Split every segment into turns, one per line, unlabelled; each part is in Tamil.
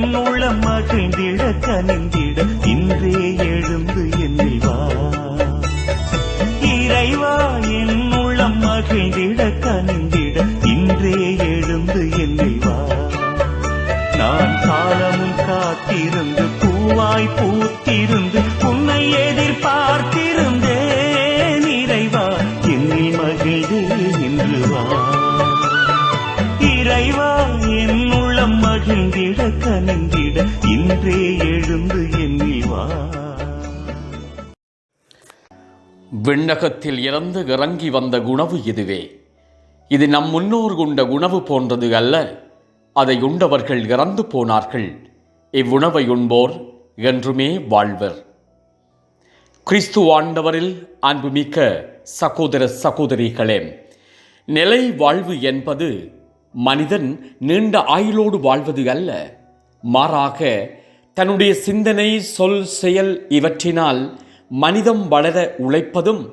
என்னுள்ள மகிழ்ந்திட கனிந்திட மகிழ்ந்திட இன்றே எழுந்து எண்ணில் வா.
விண்ணகத்தில் இறந்து இறங்கி வந்த உணவு இதுவே. இது நம் முன்னோர் உண்ட உணவு போன்றது அல்ல. அதை உண்டவர்கள் இறந்து போனார்கள். இவ்வுணவை உண்போர் என்றுமே வாழ்வர். கிறிஸ்து ஆண்டவரில் அன்புமிக்க சகோதர சகோதரிகளே நிலை வாழ்வு என்பது மனிதன் நீண்ட ஆயுளோடு வாழ்வது அல்ல. மாறாக தன்னுடைய சிந்தனை சொல் செயல் இவற்றினால் மனிதம் வளர உழைப்பதும்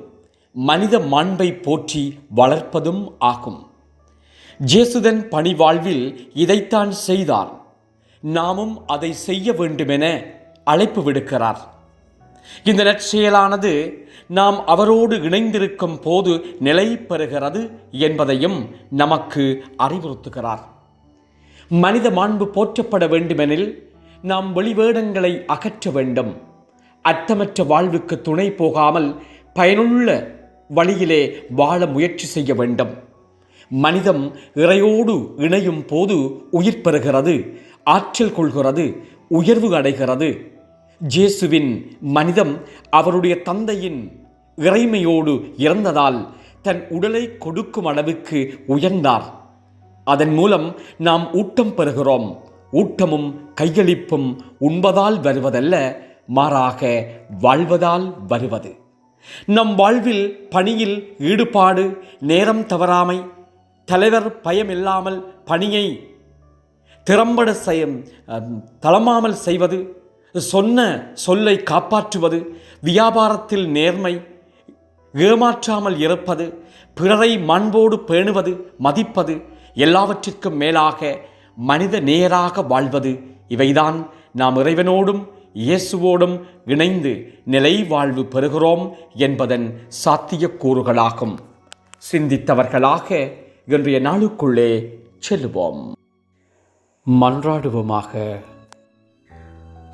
மனித மாண்பை போற்றி வளர்ப்பதும் ஆகும். ஜேசுதன் பணி வாழ்வில் இதைத்தான் செய்தார். நாமும் அதை செய்ய வேண்டுமென அழைப்பு விடுக்கிறார். இந்த நற்செயலானது நாம் அவரோடு இணைந்திருக்கும் போது நிலை பெறுகிறது என்பதையும் நமக்கு அறிவுறுத்துகிறார். மனித மாண்பு போற்றப்பட வேண்டுமெனில் நாம் வெளிவேடங்களை அகற்ற வேண்டும். அர்த்தமற்ற வாழ்வுக்கு துணை போகாமல் பயனுள்ள வழியிலே வாழ முயற்சி செய்ய வேண்டும். மனிதம் இறையோடு இணையும் போது உயிர் பெறுகிறது ஆற்றல் கொள்கிறது உயர்வு அடைகிறது. ஜேசுவின் மனிதம் அவருடைய தந்தையின் இறைமையோடு இறந்ததால் தன் உடலை கொடுக்கும் அளவுக்கு உயர்ந்தார். அதன் மூலம் நாம் ஊட்டம் பெறுகிறோம். ஊட்டமும் கையளிப்பும் உண்பதால் வருவதல்ல மாறாக வாழ்வதால் வருவது. நம் வாழ்வில் பணியில் ஈடுபாடு நேரம் தவறாமை தலைவர் பயமில்லாமல் பணியை திறம்பட செய்யும் தளமாமல் செய்வது சொன்ன சொல்லை காப்பாற்றுவது வியாபாரத்தில் நேர்மை ஏமாற்றாமல் இருப்பது பிறரை மண்போடு பேணுவது மதிப்பது எல்லாவற்றிற்கும் மேலாக மனித நேராக வாழ்வது இவைதான் நாம் இறைவனோடும் இயேசுவோடும் இணைந்து நிலை வாழ்வு பெறுகிறோம் என்பதன் சாத்தியக்கூறுகளாகும். சிந்தித்தவர்களாக இன்றைய நாளுக்குள்ளே செல்லுவோம். மன்றாடுவோமாக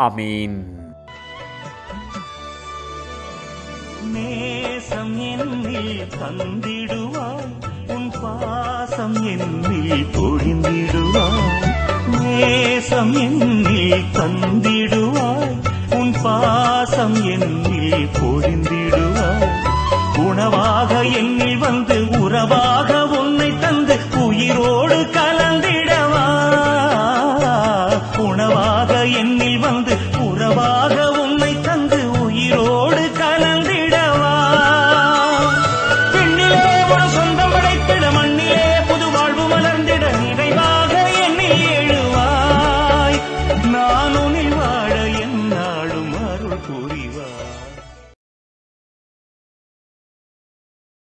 அமீன்
நேசம் என்னில் தந்திடுவாய் உன் பாசம் என்னில் பொழிந்திடுவாய் நேசம் என்னில் தந்திடுவாய் உன் பாசம் என்னில் பொழிந்திடுவாய் உணவாக என்னில் வந்து உறவாக உன்னை தந்து உயிரோடு கலந்திடவா